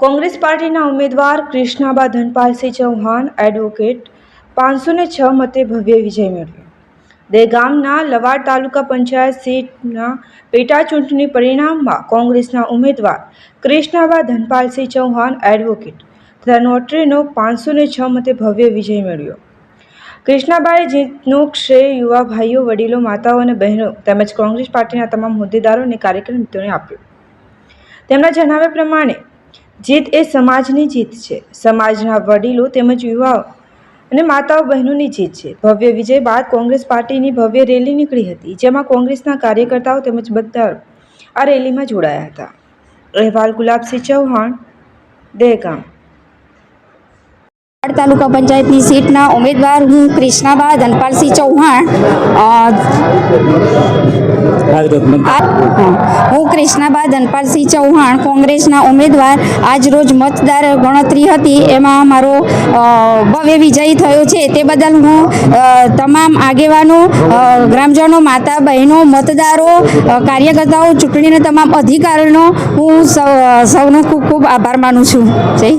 કોંગ્રેસ પાર્ટીના ઉમેદવાર કૃષ્ણાબા ધનપાલસિંહ ચૌહાણ એડવોકેટ પાંચસો ને છ મતે ભવ્ય વિજય મેળવ્યો. દેગામના લવાડ તાલુકા પંચાયત સીટના પેટા ચૂંટણી પરિણામમાં કોંગ્રેસના ઉમેદવાર કૃષ્ણાબા ધનપાલસિંહ ચૌહાણ એડવોકેટ તથા નોટરીનો પાંચસો ને છ મતે ભવ્ય વિજય મેળવ્યો. કૃષ્ણાબાએ જીતનું શ્રેય યુવા ભાઈઓ, વડીલો, માતાઓ અને બહેનો તેમજ કોંગ્રેસ પાર્ટીના તમામ હોદ્દેદારો અને કાર્યકર્તાઓને આપ્યો. તેમના જણાવ્યા પ્રમાણે, જીત એ સમાજની જીત છે. સમાજના વડીલો તેમજ યુવાઓ અને માતાઓ બહેનોની જીત છે. ભવ્ય વિજય બાદ કોંગ્રેસ પાર્ટીની ભવ્ય રેલી નીકળી હતી, જેમાં કોંગ્રેસના કાર્યકર્તાઓ તેમજ બધા આ રેલીમાં જોડાયા હતા. અહેવાલ ગુલાબસિંહ ચૌહાણ, દહેગામ. વડ તાલુકા પંચાયતની સીટના ઉમેદવાર હું કૃષ્ણાબા ધનપાલસિંહ ચૌહાણ. હા. કૃષ્ણાબા ધનપાલસિંહ ચૌહાણ કોંગ્રેસના ઉમેદવાર. આજ રોજ મતદાર ગણતરી હતી. એમાં મારો ભવ્ય વિજય થયો છે. તે બદલ હું તમામ આગેવાનો ગ્રામજનો માતા બહેનો મતદારો કાર્યકર્તાઓ ચૂંટણીના તમામ અધિકારીનો હું સૌ- સૌનો ખૂબ ખૂબ આભાર માનું છું. જય.